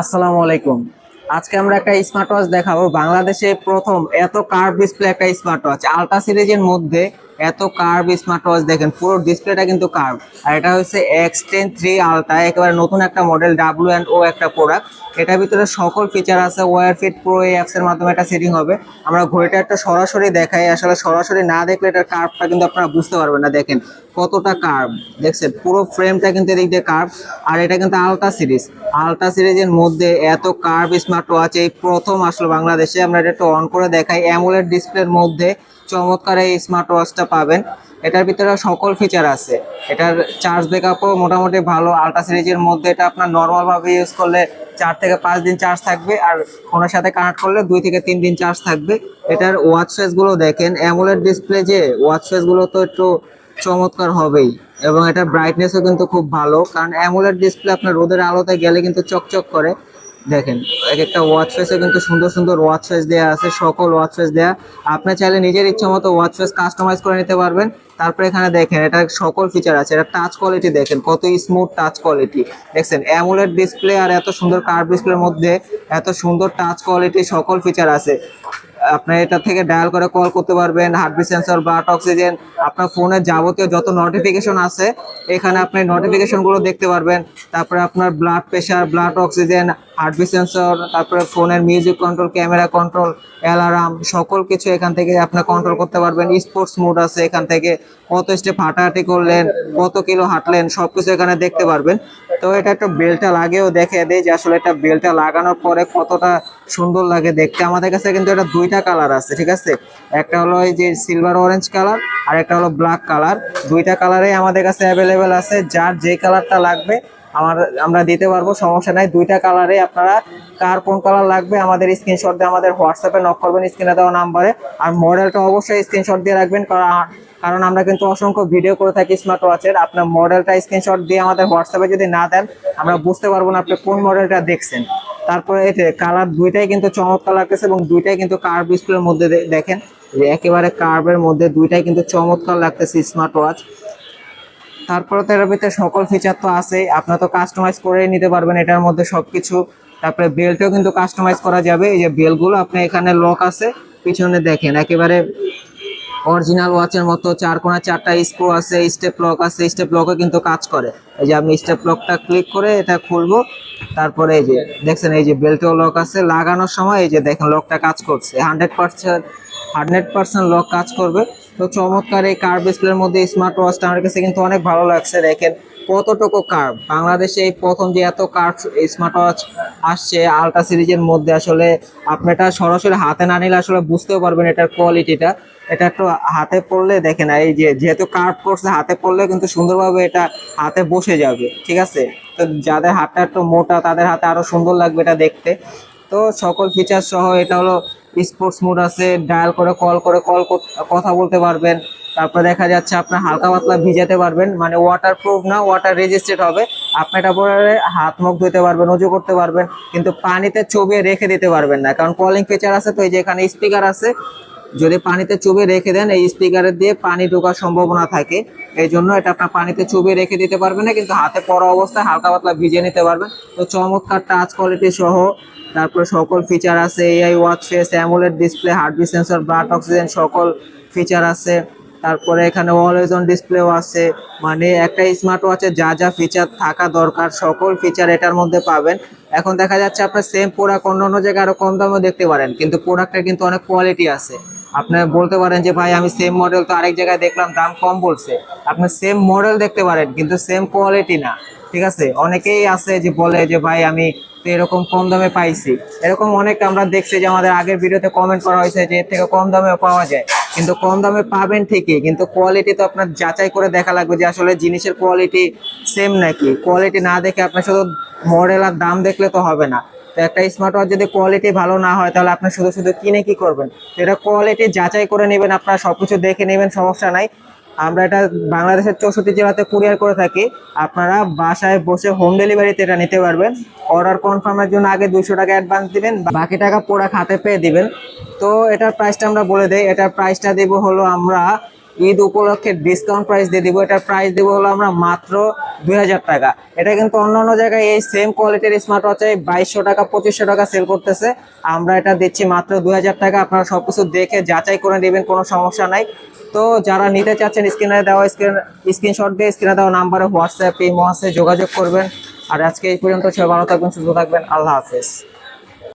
আসসালামু আলাইকুম। আজকে আমরা একটা স্মার্ট ওয়াচ দেখাবো। বাংলাদেশে প্রথম এত কার্ভ ডিসপ্লে একটা স্মার্ট ওয়াচ আলট্রা সিরিজের মধ্যে এত কার্ভ স্মার্ট ওয়াচ দেখেন, পুরো ডিসপ্লেটা কিন্তু কার্ভ আর এটা হচ্ছে এক্স টেন থ্রি আলট্রা একেবারে নতুন একটা মডেল ডাব্লিউ অ্যান্ড ও একটা প্রোডাক্ট এটার ভিতরে সকল ফিচার আছে ওয়ার ফিট প্রো এই অ্যাপসের মাধ্যমে এটা সেটিং হবে। আমরা ঘড়িটা একটা সরাসরি দেখাই, আসলে সরাসরি না দেখলে এটার কার্ভটা কিন্তু আপনারা বুঝতে পারবেন না। দেখেন কতটা কার্ভ দেখছেন, পুরো ফ্রেমটা কিন্তু এদিক দিয়ে কার্ভ আর এটা কিন্তু আলট্রা সিরিজ আলট্রা সিরিজের মধ্যে এত কার্ভ স্মার্ট ওয়াচ এই প্রথম আসলো বাংলাদেশে। আমরা এটা একটু অন করে দেখাই অ্যামুলেট ডিসপ্লের মধ্যে। চমৎকার এই স্মার্ট ওয়াচটা পাবেন। এটার ভিতরে সকল ফিচার আছে। এটার চার্জ ব্যাকআপও মোটামুটি ভালো। আলট্রা সিরিজের মধ্যে এটা আপনার নর্মালভাবে ইউজ করলে চার থেকে পাঁচ দিন চার্জ থাকবে। আর ফোনের সাথে কানেক্ট করলে দুই থেকে তিন দিন চার্জ থাকবে। এটার ওয়াচ ফেসগুলো দেখেন। অ্যামুলেট ডিসপ্লে যে ওয়াচ ফেসগুলো তো একটু চমৎকার হবেই। এবং এটার ব্রাইটনেসও কিন্তু খুব ভালো। কারণ অ্যামুলেট ডিসপ্লে আপনার রোদের আলোতে গেলে কিন্তু চকচক করে। দেখেন, এক একটা ওয়াচ ফেসে কিন্তু সুন্দর সুন্দর ওয়াচ ফেস দেওয়া আছে, সকল ওয়াচ ফেস দেওয়া আপনি চাইলে নিজের ইচ্ছা মতো ওয়াচ ফেস কাস্টমাইজ করে নিতে পারবেন। তারপরে এখানে দেখেন, এটা সকল ফিচার আছে। এটা টাচ কোয়ালিটি দেখেন, কত স্মুথ টাচ কোয়ালিটি দেখছেন অ্যামুলেট ডিসপ্লে আর এত সুন্দর কার্ভ ডিসপ্লের মধ্যে এত সুন্দর টাচ কোয়ালিটি সকল ফিচার আছে। আপনি এটা থেকে ডায়াল করে কল করতে পারবেন হার্টবিট সেন্সর বা অক্সিজেন আপনার ফোনের যাবতীয় যত নোটিফিকেশন আছে, এখানে আপনি নোটিফিকেশনগুলো দেখতে পারবেন। তারপরে আপনার blood pressure blood oxygen heartbeat sensor, তারপরে ফোনের music control, camera control, alarm, সকল কিছু এখান থেকে আপনি কন্ট্রোল করতে পারবেন। স্পোর্টস মোড আছে এখান থেকে। কত স্টেপ হাঁটাহাঁটি করলেন, কত কিলো হাঁটলেন সব কিছু এখানে দেখতে পারবেন। তো এটা একটা বেলটা লাগেও দেখে দেয় যে আসলে এটা বেলটা লাগানোর পরে কতটা সুন্দর লাগে দেখতে। আমাদের কাছে কিন্তু এটা দুইটা কালার আছে, ঠিক আছে? একটা হলো এই যে সিলভার অরেঞ্জ কালার আর একটা হলো ব্ল্যাক কালার। দুইটা কালারে আমাদের কাছে অ্যাভেলেবেল আছে। যার যে কালারটা লাগবে আমার, আমরা দিতে পারব, সমস্যা নাই। দুইটা কালারে আপনারা কার কোন কালার লাগবে আমাদের স্ক্রিনশট দিয়ে আমাদের হোয়াটসঅ্যাপে নক করবেন স্ক্রিনে দেওয়া নাম্বারে আর মডেলটা অবশ্যই স্ক্রিনশট দিয়ে রাখবেন কারণ কারণ আমরা কিন্তু অসংখ্য ভিডিও করে থাকি স্মার্ট ওয়াচের আপনার মডেলটা স্ক্রিনশট দিয়ে আমাদের হোয়াটসঅ্যাপে যদি না দেন, আমরা বুঝতে পারব না আপনি কোন মডেলটা দেখছেন। তারপরে এই কালার দুইটাই কিন্তু চমৎকার লাগতেছে এবং দুইটাই কিন্তু কার্ভ ডিসপ্লের মধ্যে দেখেন, যে একেবারে কার্ভের মধ্যে দুইটাই কিন্তু চমৎকার লাগতেছে স্মার্ট ওয়াচ তারপরে তো এর ভিতরে সকল ফিচার তো আছে আপনার তো কাস্টমাইজ করে নিতে পারবেন এটার মধ্যে সবকিছু। তারপরে বেল্টও কিন্তু কাস্টমাইজ করা যাবে। এই যে বেলগুলো আপনি এখানে লক আছে। পিছনে দেখেন, একেবারে অরিজিনাল ওয়াচের মতো, চার কোনা চারটা স্ক্রু আছে স্টেপ লক আছে স্টেপ লকও কিন্তু কাজ করে। এই যে আমি স্টেপ লকটা ক্লিক করে এটা খুলবো। তারপরে এই যে, দেখছেন এই যে বেল্টও লক আছে। লাগানোর সময় এই যে দেখেন লকটা কাজ করছে। Hundred percent hundred percent lock কাজ করবে। তো চমৎকার এই কার্ভ ডিসপ্লের মধ্যে স্মার্ট ওয়াচটা আমার কাছে কিন্তু অনেক ভালো লাগছে। দেখেন কতটুকু কার্ভ বাংলাদেশে এই প্রথম যে এত কার্ভ স্মার্ট ওয়াচ আসছে আলট্রা সিরিজের মধ্যে আসলে আপনি এটা সরাসরি হাতে না নিলে আসলে বুঝতেও পারবেন এটার কোয়ালিটিটা এটা একটু হাতে পড়লে দেখেন, এই যে যেহেতু কার্ভ করছে হাতে পড়লে কিন্তু সুন্দরভাবে এটা হাতে বসে যাবে, ঠিক আছে? তো যাদের হাতটা একটু মোটা, তাদের হাতে আরও সুন্দর লাগবে এটা দেখতে। তো সকল ফিচার সহ এটা হলো স্পোর্টস মোড আছে ডায়াল করে কল করে কল কথা বলতে পারবেন। তারপরে দেখা যাচ্ছে আপনার হালকা পাতলা ভিজাতে পারবেন মানে ওয়াটার প্রুফ না ওয়াটার রেজিস্টেড হবে। আপনি এটা পরে হাত মুখ ধুতে পারবেন উঁচু করতে পারবেন, কিন্তু পানিতে চবিয়ে রেখে দিতে পারবেন না। কারণ কলিং ফিচার আছে তো, এই যে এখানে স্পিকার আছে যদি পানিতে চুবে রেখে দেন, এই স্পিকারের দিয়ে পানি ঢোকার সম্ভাবনা থাকে। এই জন্য এটা আপনার পানিতে চুবিয়ে রেখে দিতে পারবেন না, কিন্তু হাতে পড়া অবস্থায় হালকা পাতলা ভিজিয়ে নিতে পারবেন। তো চমৎকার টাচ কোয়ালিটি সহ, তারপরে সকল ফিচার আছে AI watch face AMOLED display heartbeat sensor blood oxygen সকল ফিচার আছে। তারপরে এখানে অলওয়েজ অন ডিসপ্লেও আছে। মানে একটা স্মার্ট ওয়াচে যা যা ফিচার থাকা দরকার, সকল ফিচার এটার মধ্যে পাবেন। এখন দেখা যাচ্ছে আপনার সেম প্রোডাক্ট অন্য অন্য জায়গায় আরও কম দামে দেখতে পারেন, কিন্তু প্রোডাক্টের কিন্তু অনেক কোয়ালিটি আছে। আপনি বলতে পারেন যে, ভাই, আমি সেম মডেল তো আরেক জায়গায় দেখলাম, দাম কম বলছে। আপনি সেম মডেল দেখতে পারেন, কিন্তু সেম কোয়ালিটি না, ঠিক আছে? অনেকেই আছে যে বলে যে, ভাই, আমি তো এরকম কম দামে পাইছি। এরকম অনেক আমরা দেখছি যে, আমাদের আগের ভিডিওতে কমেন্ট করা হয়েছে যে, এর থেকে কম দামে পাওয়া যায়। কিন্তু কম দামে পাবেন ঠিকই, কিন্তু কোয়ালিটি তো আপনার যাচাই করে দেখা লাগবে যে, আসলে জিনিসের কোয়ালিটি সেম নাকি? কোয়ালিটি না দেখে আপনার শুধু মডেল আর দাম দেখলে তো হবে না। তো একটা স্মার্ট ওয়াচ যদি কোয়ালিটি ভালো না হয়, তাহলে আপনি শুধু শুধু কিনে কি করবেন? এটা কোয়ালিটি যাচাই করে নেবেন, আপনারা সবকিছু দেখে নেবেন, সমস্যা নাই। আমরা এটা বাংলাদেশের চৌষট্টি জেলাতে কুরিয়ার করে থাকি। আপনারা বাসায় বসে হোম ডেলিভারিতে এটা নিতে পারবেন। অর্ডার কনফার্মের জন্য আগে দুশো টাকা অ্যাডভান্স দিবেন, বাকি টাকা পোড়া খাতে পেয়ে দিবেন। তো এটার প্রাইসটা আমরা বলে দেই, এটার প্রাইসটা দেবো হলো আমরা ঈদ উপলক্ষে ডিসকাউন্ট প্রাইস দিয়ে দিব। এটার প্রাইস দিব হলো আমরা মাত্র দুই হাজার টাকা। এটা কিন্তু অন্য অন্য জায়গায় এই সেম কোয়ালিটির স্মার্ট ওয়াচ বাইশশো টাকা, পঁচিশশো টাকা সেল করতেছে। আমরা এটা দিচ্ছি মাত্র দুই হাজার টাকা। আপনারা সব কিছু দেখে যাচাই করে নেবেন, কোনো সমস্যা নাই। তো যারা নিতে চাচ্ছেন স্ক্রিনে দেওয়া স্ক্রিন স্ক্রিনশট দিয়ে স্ক্রিনে দেওয়া নাম্বারে হোয়াটসঅ্যাপ ইমো আছে যোগাযোগ করবেন। আর আজকে এই পর্যন্ত সবাই ভালো থাকবেন, সুস্থ থাকবেন। আল্লাহ হাফেজ।